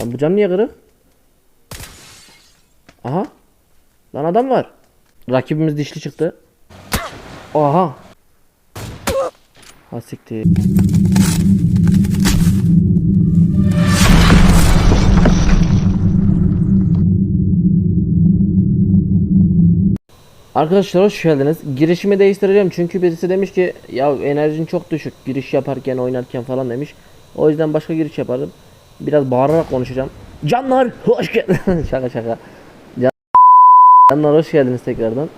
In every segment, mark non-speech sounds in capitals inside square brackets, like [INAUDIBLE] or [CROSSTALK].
Lan bu cam niye kırık? Aha. Lan adam var. Rakibimiz dişli çıktı. Aha. Ha siktir. Arkadaşlar hoş geldiniz. Girişimi değiştireceğim çünkü birisi demiş ki ya enerjin çok düşük giriş yaparken oynarken falan demiş. O yüzden başka giriş yaparım. Biraz bağırarak konuşacağım. Canlar hoş geldiniz. [LAUGHS] şaka şaka. Can- Canlar hoş geldiniz tekrardan.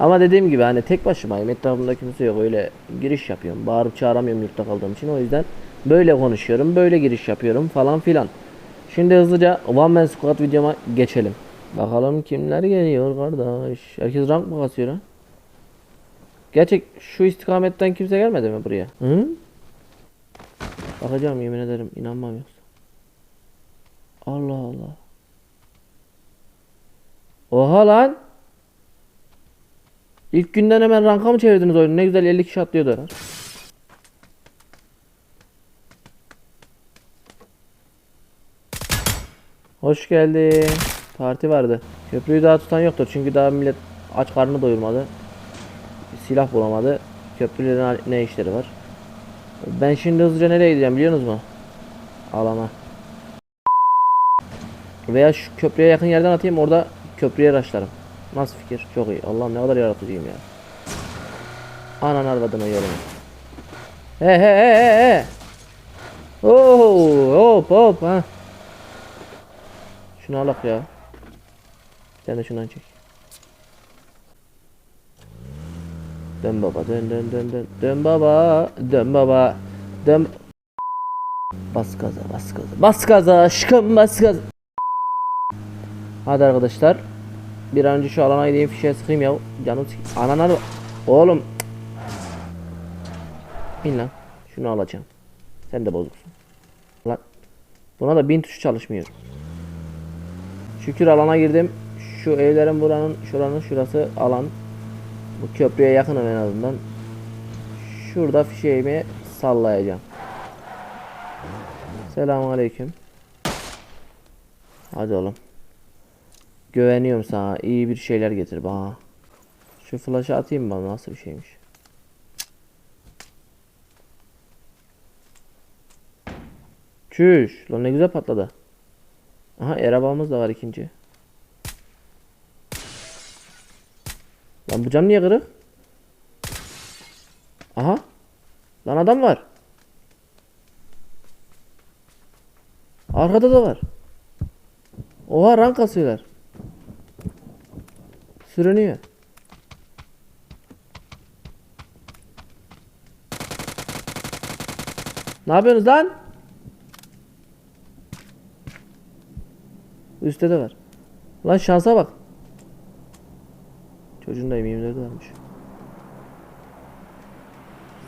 Ama dediğim gibi hani tek başımayım. Etrafımda kimse yok. Öyle giriş yapıyorum. Bağırıp çağıramıyorum yurtta kaldığım için. O yüzden böyle konuşuyorum. Böyle giriş yapıyorum falan filan. Şimdi hızlıca One Man Squad videoma geçelim. Bakalım kimler geliyor kardeş. Herkes rank mı kasıyor ha? Gerçek şu istikametten kimse gelmedi mi buraya? Hı? Bakacağım yemin ederim inanmam yoksa. Allah Allah. Oha lan. İlk günden hemen ranka mı çevirdiniz oyunu? Ne güzel 50 kişi atlıyordu. Hoş geldin. Parti vardı. Köprüyü daha tutan yoktur çünkü daha millet aç karnını doyurmadı. Silah bulamadı. Köprüyle ne, ne işleri var? Ben şimdi hızlıca nereye gideceğim biliyor musunuz? Alana. Veya şu köprüye yakın yerden atayım orada köprüye raşlarım. Nasıl fikir? Çok iyi. Allah'ım ne kadar yaratıcıyım ya. Anan arvadına yorum. He he he he he. Oo, hop hop ha. Şunu alak ya. Sen de şundan çek. Dön baba dön dön dön dön. Dön baba. Dön baba. Dön. Bas gaza bas gaza. Bas gaza aşkım bas gaza. Hadi arkadaşlar. Bir an önce şu alana gideyim fişeye sıkayım ya. Canım sik. Ananı. Oğlum. Bin lan. Şunu alacağım. Sen de bozuksun. Lan. Buna da bin tuşu çalışmıyor. Şükür alana girdim. Şu evlerin buranın şuranın şurası alan. Bu köprüye yakınım en azından. Şurada fişeğimi sallayacağım. Selamun aleyküm. Hadi oğlum. Güveniyorum sana. İyi bir şeyler getir bana. Şu flash'ı atayım bana nasıl bir şeymiş. Çüş. Lan ne güzel patladı. Aha arabamız da var ikinci. Lan bu cam niye kırık? Aha. Lan adam var. Arkada da var. Oha rank kasıyorlar. Sürünüyor. Ne yapıyorsunuz lan? Üstte de var. Lan şansa bak. Çocuğun da M24'de varmış.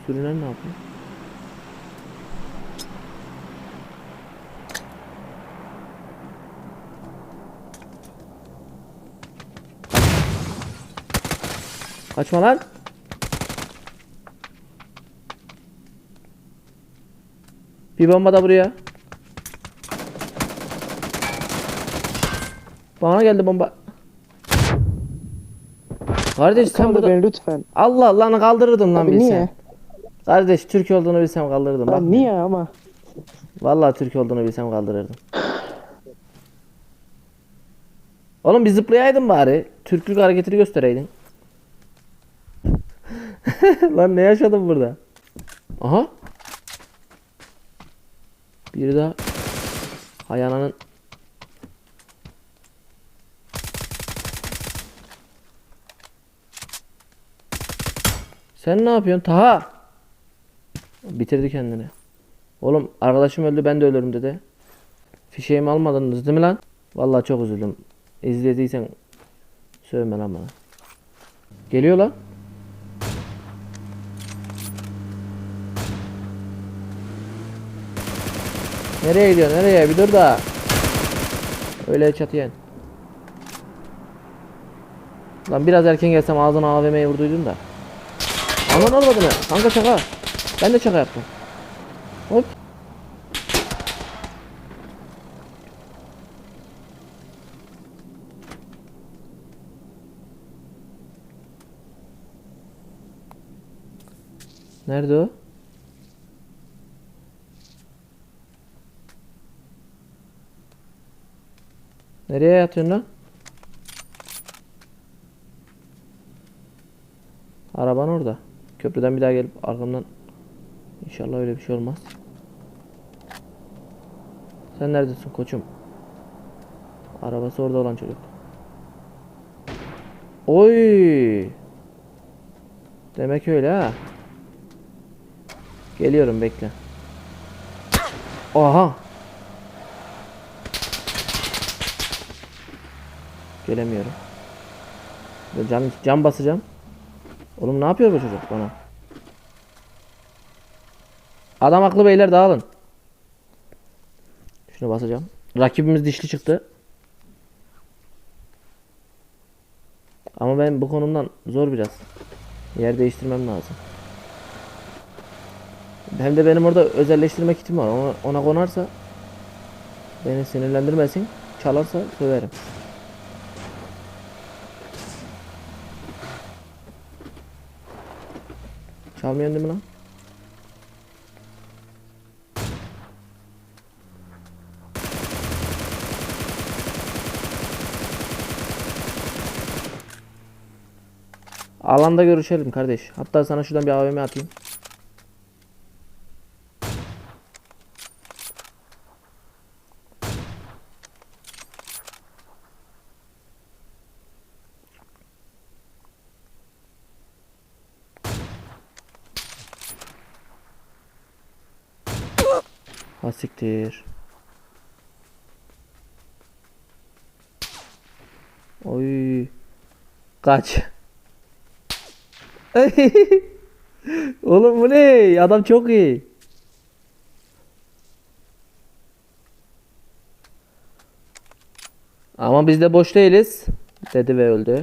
Sürünen ne yapıyor? Kaçma lan. Bir bomba da buraya. Bana geldi bomba. Kardeş sen Kaldır burada... beni lütfen. Allah lan kaldırırdım lan Abi bilsem. niye? Kardeş Türk olduğunu bilsem kaldırırdım. Bak. Lan niye ama? Vallahi Türk olduğunu bilsem kaldırırdım. Oğlum bir zıplayaydın bari. Türklük hareketini göstereydin. [LAUGHS] Lan ne yaşadın burada? Aha. Bir daha. Hay ananın. Sen ne yapıyorsun? Taha. Bitirdi kendini. Oğlum arkadaşım öldü ben de ölürüm dedi. Fişeğimi almadınız değil mi lan? Vallahi çok üzüldüm. İzlediysen sövme lan bana. Geliyor lan. Nereye gidiyor nereye bir dur da. Öyle çatıya. Lan biraz erken gelsem ağzına AVM'yi vurduydum da. Aman olmadı mı? Kanka şaka. Ben de şaka yaptım. Hop. Nerede o? Nereye yatıyorsun lan? Araban orada. Köprüden bir daha gelip arkamdan İnşallah öyle bir şey olmaz. Sen neredesin koçum? Arabası orada olan çocuk. Oy! Demek öyle ha. Geliyorum bekle. Aha! Gelemiyorum. Böyle Cam, cam basacağım. Oğlum ne yapıyor bu çocuk bana? Adam aklı beyler dağılın. Şunu basacağım. Rakibimiz dişli çıktı. Ama ben bu konumdan zor biraz. Yer değiştirmem lazım. Hem de benim orada özelleştirme kitim var. Ona, ona konarsa beni sinirlendirmesin. Çalarsa söverim. Çalmıyorsun değil mi lan? Alanda görüşelim kardeş. Hatta sana şuradan bir AVM atayım. Ha siktir. Oy. Kaç. [LAUGHS] Oğlum bu ne? Adam çok iyi. Ama biz de boş değiliz. Dedi ve öldü.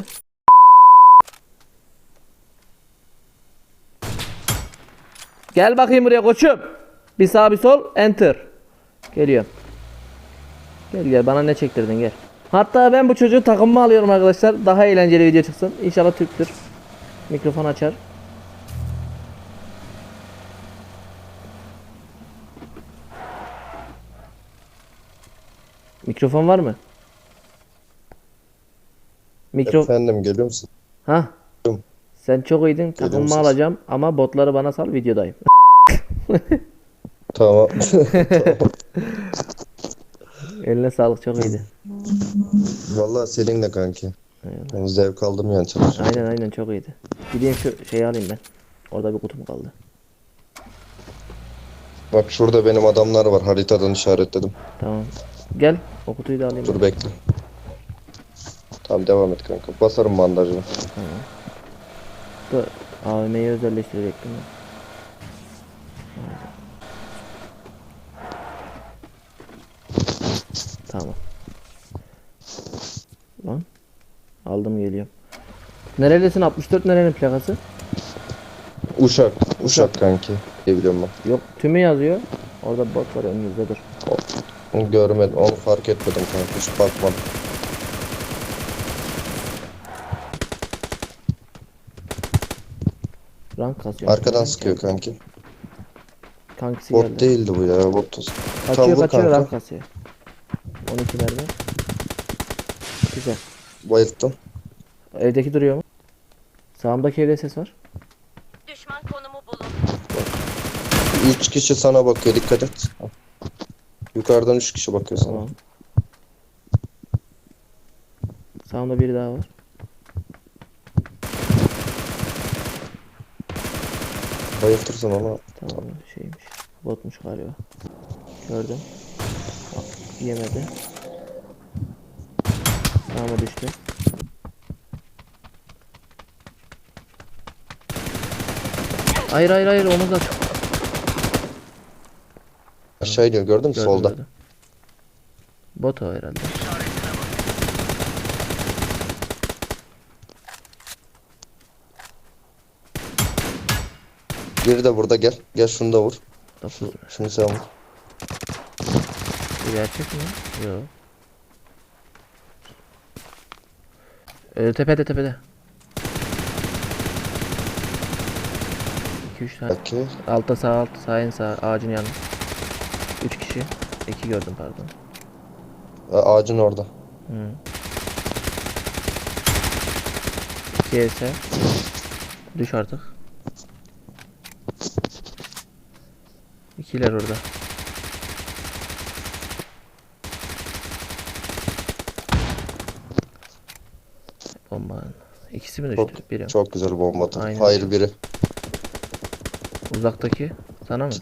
Gel bakayım buraya koçum. Bir sağ bir sol enter. Geliyorum. Gel gel bana ne çektirdin gel. Hatta ben bu çocuğu takımıma alıyorum arkadaşlar. Daha eğlenceli video çıksın. İnşallah Türktür. Mikrofon açar. Mikrofon var mı? Mikro Efendim geliyor musun? ha. Sen çok iyiydin. Takımımı alacağım ama botları bana sal videodayım. [LAUGHS] Tamam. [LAUGHS] Eline sağlık çok iyiydi. Vallahi seninle kanki. Yani zevk aldım yani çalışırken. Aynen aynen çok iyiydi. Gideyim şu şeyi alayım ben. Orada bir kutum kaldı. Bak şurada benim adamlar var haritadan işaretledim. Tamam. Gel o kutuyu da alayım. Dur bekle. Tamam devam et kanka. Basarım bandajını. Dur. AVM'yi özelleştirecektim ben. Tamam. Lan. Aldım geliyorum. Nerelisin 64 nerenin plakası? Uşak. Uşak kanki. Biliyorum ben. Yok tümü yazıyor. Orada bot var önünüzde dur. Onu görmedim. Onu fark etmedim kanka. Hiç bakmadım. Rank kasıyor. Arkadan sıkıyor kanki. Kankisi Bot geldi. değildi bu ya. Bot. Kaçıyor Tavuk kaçıyor kanka. rank kasıyor. 12 mermi. Güzel. Bayılttım. Evdeki duruyor mu? Sağımdaki evde ses var. Düşman konumu bulun. Üç kişi sana bakıyor. Dikkat et. Yukarıdan üç kişi bakıyor sana. Tamam. Sağımda biri daha var. Bayıltırsın ama. Tamam şeymiş. Botmuş galiba. Gördüm. Yemedi. Sağıma düştü. Hayır hayır hayır omuz aç. Aşağı iniyor gördün mü? Gördüm, Solda. gördüm. Bot o herhalde. Biri de burada gel. Gel şunu da vur. Şunu sen vur. Bu gerçek mi? Yok. Ee, tepede tepede. 2 3 tane. Belki. Altta sağ alt sağ en sağ ağacın yanı. 3 kişi. 2 gördüm pardon. A- Ağacın orada. Hı. 2 ise. Düş artık. İkiler orada. Bomba. İkisi mi düştü? Çok, Biri. çok güzel bomba. Aynen. Hayır biri. Uzaktaki sana mı?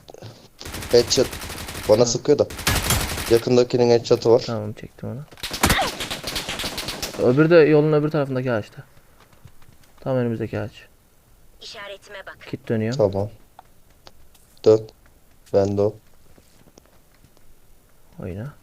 Headshot. Bana sıkıyor da. Yakındakinin headshot'ı var. Tamam çektim onu. Öbürü de yolun öbür tarafındaki ağaçta. Tam önümüzdeki ağaç. İşaretime bak. Kit dönüyor. Tamam. Dön. Ben de o. Oyna.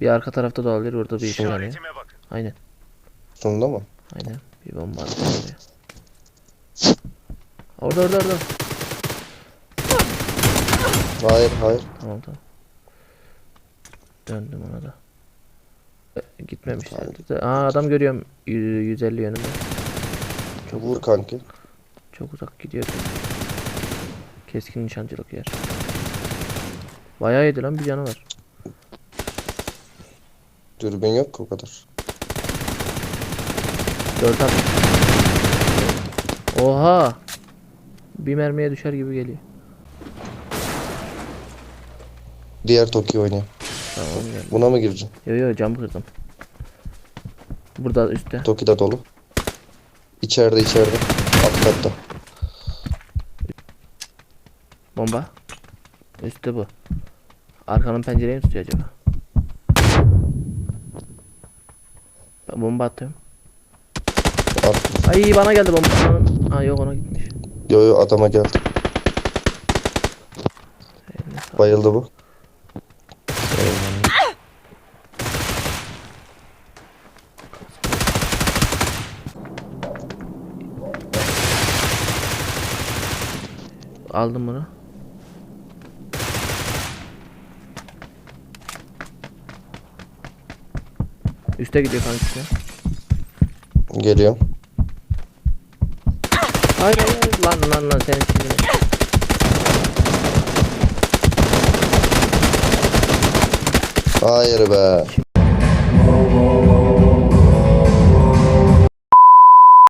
Bir arka tarafta da olabilir. Burada bir ya. Aynen. Sonunda mı? Aynen. Bir bomba oraya. Orada orada orada. Hayır hayır. Tamam tamam. Döndüm ona da. E, Gitmemişlerdi de. Aa adam görüyorum. Yü- 150 yönünde. Çok Vur kanki. Çok uzak gidiyor. Keskin nişancılık yer. Bayağı yedi lan bir canı var. Dürbün yok ki o kadar. 4 at. Oha! Bir mermiye düşer gibi geliyor. Diğer Toki oynuyor. Tamam geldi. Buna mı gireceksin? Yo yo cam kırdım. Burada üstte. Toki de dolu. İçeride içeride. Alt katta. Bomba. Üstte bu. Arkanın pencereyi mi tutuyor acaba? Bomba atıyorum. Ay bana geldi bomba. Ha yok ona gitmiş. Yo yo adama geldi. Bayıldı bu. Aldım bunu. Üste gidiyor kankisi. Geliyor. Hayır hayır lan lan lan senin şimdi. Hayır be.